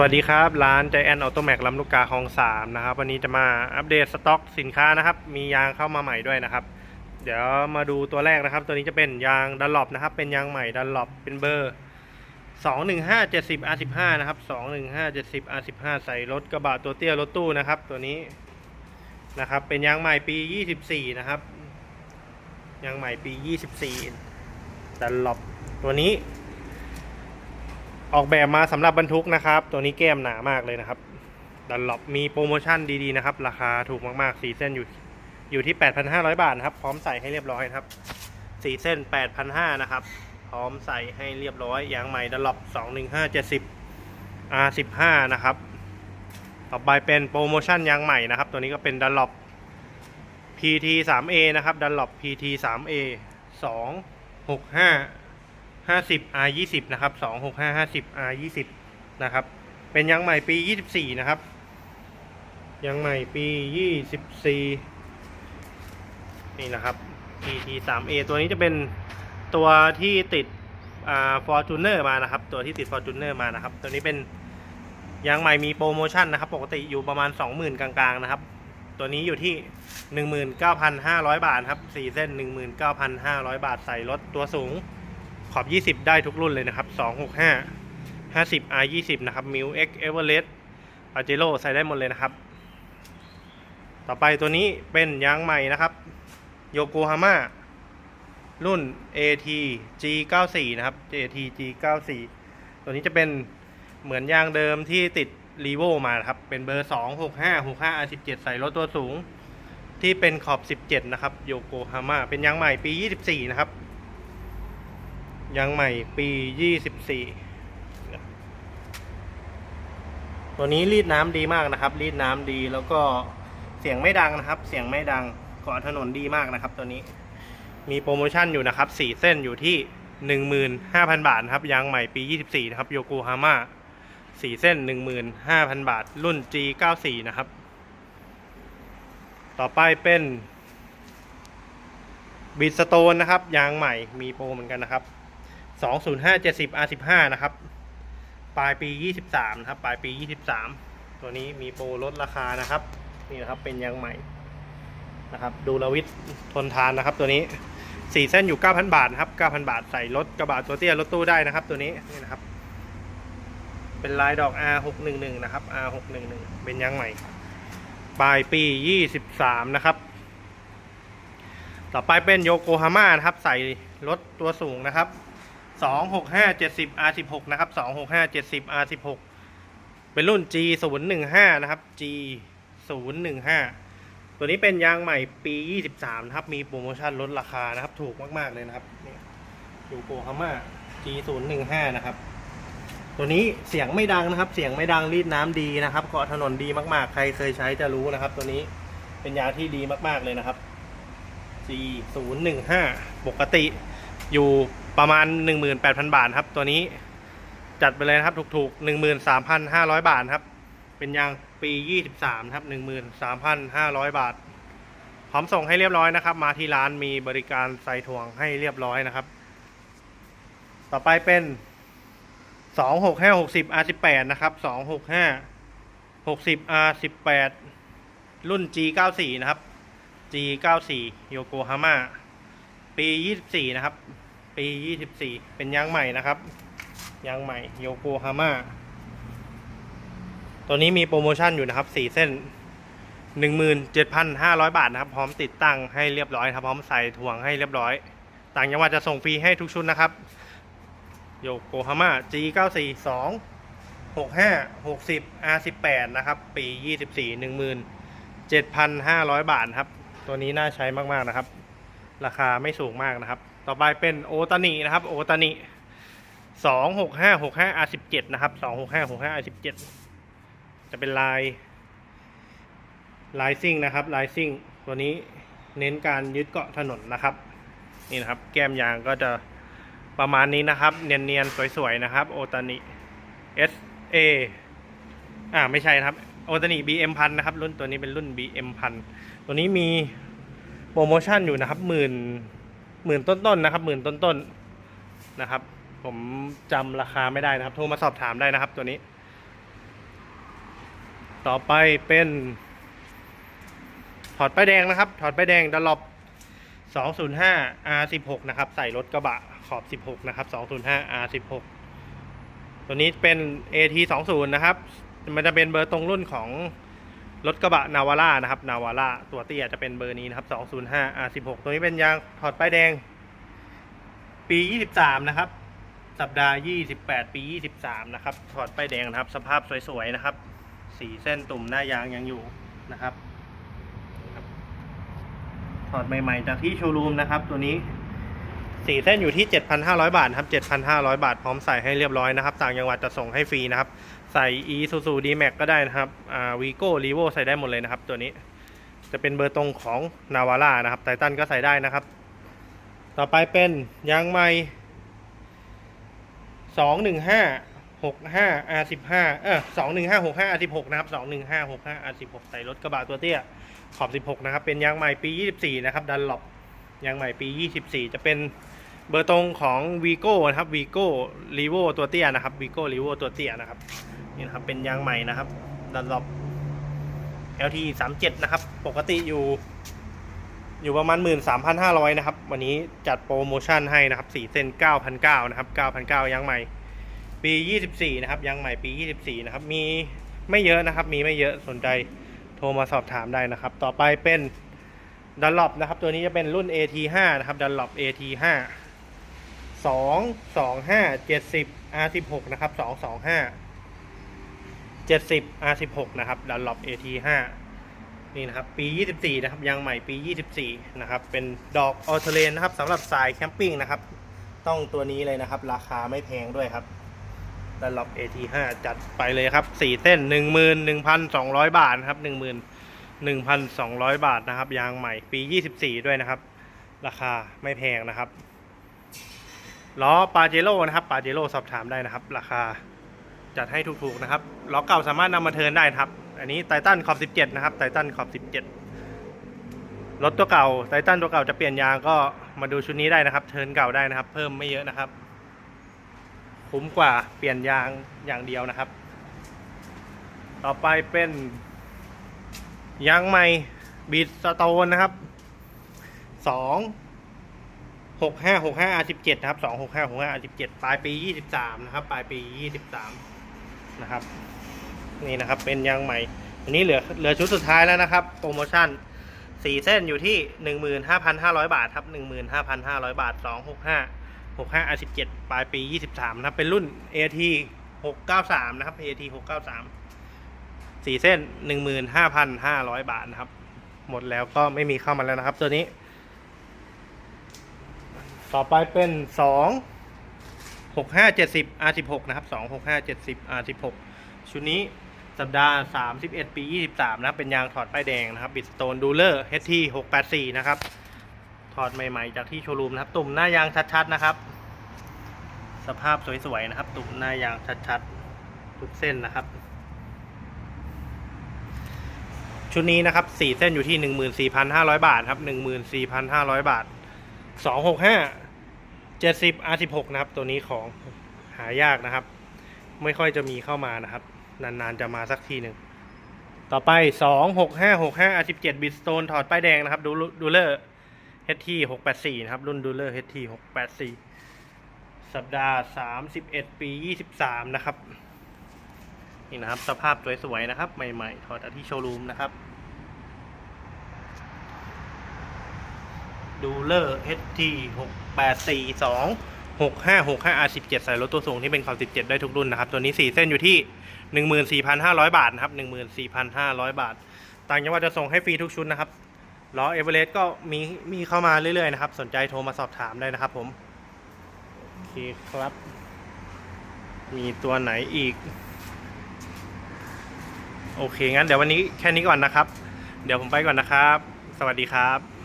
วัสดีครับ ร้านใจแอนออโตแม็กลำลูกกาคลองสามนะครับ วันนี้จะมาอัปเดตสต็อกสินค้านะครับ มียางเข้ามาใหม่ด้วยนะครับ เดี๋ยวมาดูตัวแรกนะครับ ตัวนี้จะเป็นยางดันลอปนะครับ เป็นยางใหม่ดันลอปเป็นเบอร์215 70 R15 นะครับ215 70 R15 ใส่รถกระบะตัวเตี้ยรถตู้นะครับ ตัวนี้นะครับ เป็นยางใหม่ปี24นะครับยางใหม่ปี24ดันลอปตัวนี้ ออกแบบมาสำหรับบรรทุกนะครับ ตัวนี้แก้มหนามากเลยนะครับดันลอปมีโปรโมชั่นดีๆนะครับ ราคาถูกมากๆสีเส้นอยู่อยู่ที่ 8,500 บาทนะครับ พร้อมใส่ให้เรียบร้อยนะครับสีเส้น 8,500นะครับ พร้อมใส่ให้เรียบร้อยยางใหม่ดันลอป215 70 R15 นะครับ ต่อไปเป็นโปรโมชั่นยางใหม่นะครับ ตัวนี้ก็เป็นดันลอป PT 3A นะครับดันลอป PT 3A 265 50 R 20นะครับ265 50 R 20นะครับ เป็นยางใหม่ปี 24 นะครับ ยางใหม่ปี 24 นี่นะครับ PT 3A ตัวนี้จะเป็นตัวที่ติดอ่า Fortuner มานะครับ ตัวที่ติด Fortuner มานะครับ ตัวนี้เป็นยางใหม่มีโปรโมชั่นนะครับ ปกติอยู่ประมาณ 20,000 กลางๆนะครับ ตัวนี้อยู่ที่ 19,500 บาทครับ4เส้น 19,500 บาทใส่รถตัวสูง ขอบ 20 ได้ทุกรุ่นเลยนะครับ 265 50 R 20นะครับ m i l X Everest p a j e r o ใส่ได้หมดเลยนะครับ ต่อไปตัวนี้เป็นยางใหม่นะครับ Yokohama รุ่น AT G94 นะครับ AT G94 ตัวนี้จะเป็นเหมือนยางเดิมที่ติด r e v o มาครับ เป็นเบอร์ 265 65 R 17ใส่รถตัวสูง ที่เป็นขอบ 17 นะครับ Yokohama เป็นยางใหม่ปี 24 นะครับ ยางใหม่ปี 24 ตัวนี้รีดน้ำดีมากนะครับ รีดน้ำดีแล้วก็เสียงไม่ดังนะครับ เสียงไม่ดังเกาะถนนดีมากนะครับ ตัวนี้ มีโปรโมชั่นอยู่นะครับ 4 เส้นอยู่ที่ 15,000 บาทครับยางใหม่ปี 24 นะครับโยโกฮาม่า4เส้น 15,000 บาท รุ่น G94 นะครับ ต่อไปเป็นบิดสโตนนะครับ ยางใหม่มีโปรเหมือนกันนะครับ 205 70 R15 นะครับ ปลายปี23นะครับ ปลายปี23ตัวนี้มีโปรลดราคานะครับ นี่นะครับเป็นยางใหม่นะครับ ดูลวิททนทานนะครับ ตัวนี้4เส้นอยู่9,000บาทนะครับ9,000บาทใส่รถกระบะตัวเตี้ยรถตู้ได้นะครับ ตัวนี้นี่นะครับ เป็นลายดอก R611 นะครับ R611 เป็นยางใหม่ ปลายปี23นะครับต่อไปเป็นโยโกฮาม่านะครับ ใส่รถตัวสูงนะครับ 265 70 R16 นะครับ 265 70 R16 เป็นรุ่น G015 นะครับ G015 ตัวนี้เป็นยางใหม่ปี 23 นะครับ มีโปรโมชั่นลดราคานะครับ ถูกมากๆเลยนะครับนี่โกฮาม่า G015 นะครับ ตัวนี้เสียงไม่ดังนะครับ เสียงไม่ดังรีดน้ำดีนะครับ เกาะถนนดีมากๆ ใครเคยใช้จะรู้นะครับ ตัวนี้เป็นยางที่ดีมากๆเลยนะครับ G015 ปกติอยู่ ประมาณ 18,000 บาทครับ ตัวนี้จัดไปเลยนะครับ ถูกๆ 13,500 บาทครับ เป็นยางปี 23ครับ 13,500 บาท พร้อมส่งให้เรียบร้อยนะครับ มาที่ร้านมีบริการใส่ถ่วงให้เรียบร้อยนะครับ ต่อไปเป็น265 60 R18 นะครับ265 60 R18 รุ่น G94 นะครับ G94 โยโกฮาม่าปี 24 นะครับ ปี 24 เป็นยางใหม่นะครับ ยางใหม่โยโกฮาม่าตัวนี้มีโปรโมชั่นอยู่นะครับ 4 เส้น 17,500 บาทนะครับ พร้อมติดตั้งให้เรียบร้อยครับ พร้อมใส่ถ่วงให้เรียบร้อย ต่างจังหวัดจะส่งฟรีให้ทุกชุดนะครับโยโกฮาม่า G94 2 65 60 R18 นะครับ ปี 24 17,500 บาทครับ ตัวนี้น่าใช้มาก ๆ นะครับ ราคาไม่สูงมากนะครับ ต่อไปเป็นโอตานินะครับ โอตานิสองหกห้าหกห้า R สิบเจ็ดนะครับสองหกห้าหกห้า R สิบเจ็ดจะเป็นลายลายซิ่งนะครับ ลายซิ่งตัวนี้เน้นการยึดเกาะถนนนะครับ นี่นะครับ แก้มยางก็จะประมาณนี้นะครับ เนียนๆ สวยๆ นะครับ โอตานิ S A อ่าไม่ใช่นะครับ โอตานิ BM พันนะครับ รุ่นตัวนี้เป็นรุ่น BM พันตัวนี้มีโปรโมชั่นอยู่นะครับหมื่น หมื่นต้นๆนนะครับหมื่นต้นๆนนะครับ ผมจำราคาไม่ได้นะครับ โทรมาสอบถามได้นะครับตัวนี้ ต่อไปเป็น ถอดป้ายแดงนะครับ ถอดป้ายแดงดัลลอป205 R16 นะครับ ใส่รถกระบะขอบ 16 นะครับ 205 R16 ตัวนี้เป็น AT20 นะครับ มันจะเป็นเบอร์ตรงรุ่นของ รถกระบะนาวาร่านะครับนาวาร่าตัวเตี้ยจะเป็นเบอร์นี้นะครับ 205 R16 ตัวนี้เป็นยางถอดป้ายแดง ปี 23 นะครับ สัปดาห์ 28 ปี 23 นะครับ ถอดป้ายแดงนะครับ สภาพสวยๆนะครับ สีเส้นตุ่มหน้ายางยังอยู่นะครับ ถอดใหม่ๆจากที่โชว์รูมนะครับตัวนี้ สีเส้นอยู่ที่ 7,500 บาทครับ 7,500 บาท พร้อมใส่ให้เรียบร้อยนะครับ ต่างจังหวัดจะส่งให้ฟรีนะครับ ใส่ e s u s u d m a x ก็ได้นะครับอ่า vigo r e v o ใส่ได้หมดเลยนะครับ ตัวนี้จะเป็นเบอร์ตรงของ Navara นะครับไททันก็ใส่ได้นะครับ ต่อไปเป็นยางไม้สองหนึ่งห้าหกห้า R สิบห้าเออสองหนึ่งห้าหกห้า R สิบหกนะครับสองหนึ่งห้าหกห้า R สิบหกใส่รถกระบะตัวเตี้ยขอบสิบหกนะครับ เป็นยางใหม่ปียี่สิบสี่นะครับดันหลบยางใหม่ปียี่สิบสี่จะเป็น เบอร์ตรงของ Vigo นะครับ Vigo r e v o ตัวเตี้ยนะครับ Vigo r e v o ตัวเตี้ยนะครับนี่นะครับเป็นยางใหม่นะครับดันหลบ LT สามเจ็ดนะครับ ปกติอยู่ อยู่ประมาณ 13,500 นะครับ วันนี้จัดโปรโมชั่นให้นะครับ4เส้น9,900นะครับ9,900ยังใหม่ ปี 24 นะครับยังใหม่ปี 24 นะครับ มีไม่เยอะนะครับ มีไม่เยอะสนใจโทรมาสอบถามได้นะครับ ต่อไปเป็นดันล o ปนะครับ ตัวนี้จะเป็นรุ่น AT5 นะครับดันล o ป AT5 2 2 5 70 R16 นะครับ225 70 R16 นะครับดันล o ป AT5 นี่นะครับ ปี 24 นะครับ ยางใหม่ปี 24 นะครับ เป็นดอกออเทเลนนะครับสำหรับสายแคมปิ้งนะครับ ต้องตัวนี้เลยนะครับ ราคาไม่แพงด้วยครับดันล็อก AT5 จัดไปเลยครับ 4 เส้น 11,200 บาทนะครับ 11,200 บาทนะครับ ยางใหม่ปี 24 ด้วยนะครับ ราคาไม่แพงนะครับ ล้อปาเจโร่นะครับปาเจโร่สอบถามได้นะครับ ราคาจัดให้ถูกๆนะครับล้อเก่าสามารถนำมาเทินได้นะครับ อันนี้ไททันขอบ 17 นะครับไททันขอบ 17 รถตัวเก่าไททันตัวเก่าจะเปลี่ยนยางก็มาดูชุดนี้ได้นะครับ เทินเก่าได้นะครับ เพิ่มไม่เยอะนะครับ คุ้มกว่าเปลี่ยนยางอย่างเดียวนะครับ ต่อไปเป็นยางใหม่บีดสโตนนะครับสอง หกห้าหกห้าอาสิบเจ็ดนะครับสองหกห้าหกห้าอาสิบเจ็ดปลายปียี่สิบสามนะครับ ปลายปียี่สิบสามนะครับ นี่นะครับเป็นยางใหม่อันนี้เหลือเหลือชุดสุดท้ายแล้วนะครับ โปรโมชั่นสี่เส้นอยู่ที่หนึ่งหมื่นห้าพันห้าร้อยบาทครับหนึ่งหมื่นห้าพันห้าร้อยบาทสองหกห้าหกห้าอาสิบเจ็ดปลายปียี่สิบสามนะครับ เป็นรุ่น AT หกเก้าสามนะครับ AT หกเก้าสามสี่เส้นหนึ่งหมื่นห้าพันห้าร้อยบาทนะครับ หมดแล้วก็ไม่มีเข้ามาแล้วนะครับ ตัวนี้ ต่อไปเป็นสองหกห้าเจ็ดสิบ R สิบหกนะครับสองหกห้าเจ็ดสิบ R สิบหกชุดนี้สัปดาห์สามสิบเอ็ดปียี่สิบสามนะ เป็นยางถอดป้ายแดงนะครับ บิดสโตนดูเลอร์ HT หกแปดสี่นะครับ ถอดใหม่ ๆ จากที่โชว์รูมนะครับ ตุ่มหน้ายางชัด ๆ นะครับ สภาพสวย ๆ นะครับ ตุ่มหน้ายางชัด ๆ ทุกเส้นนะครับ ชุดนี้นะครับสี่เส้นอยู่ที่หนึ่งหมื่นสี่พันห้าร้อยบาทครับหนึ่งหมื่นสี่พันห้าร้อยบาท สองหกห้าเจ็ดสิบ R สิบหกนะครับตัวนี้ของหายากนะครับ ไม่ค่อยจะมีเข้ามานะครับ นานๆจะมาสักทีหนึ่งต่อไปสองหกห้าหกห้า R สิบเจ็ดบิสโตนถอดป้ายแดงนะครับดูดูเลอร์ HT หกแปดสี่นะครับ รุ่นดูเลอร์ HT หกแปดสี่สัปดาห์สามสิบเอ็ดปียี่สิบสามนะครับนี่นะครับ สภาพสวยๆนะครับ ใหม่ๆ ถอดจาที่โชว์รูมนะครับ ดูเลอร์ HT หกแปดสี่สองหกห้าหกห้า R สิบเจ็ดใส่รถตัวสูงที่เป็นขอบสิบเจ็ดได้ทุกรุ่นนะครับ ตัวนี้สี่เส้นอยู่ที่หนึ่งหมื่นสี่พันห้าร้อยบาทนะครับหนึ่งหมื่นสี่พันห้าร้อยบาท ต่างจังหวัดจะส่งให้ฟรีทุกชุดนะครับล้อเอเวอเรสต์ก็มีมีเข้ามาเรื่อยๆนะครับ สนใจโทรมาสอบถามได้นะครับผม โอเคครับ มีตัวไหนอีก โอเค งั้นเดี๋ยววันนี้แค่นี้ก่อนนะครับ เดี๋ยวผมไปก่อนนะครับ สวัสดีครับ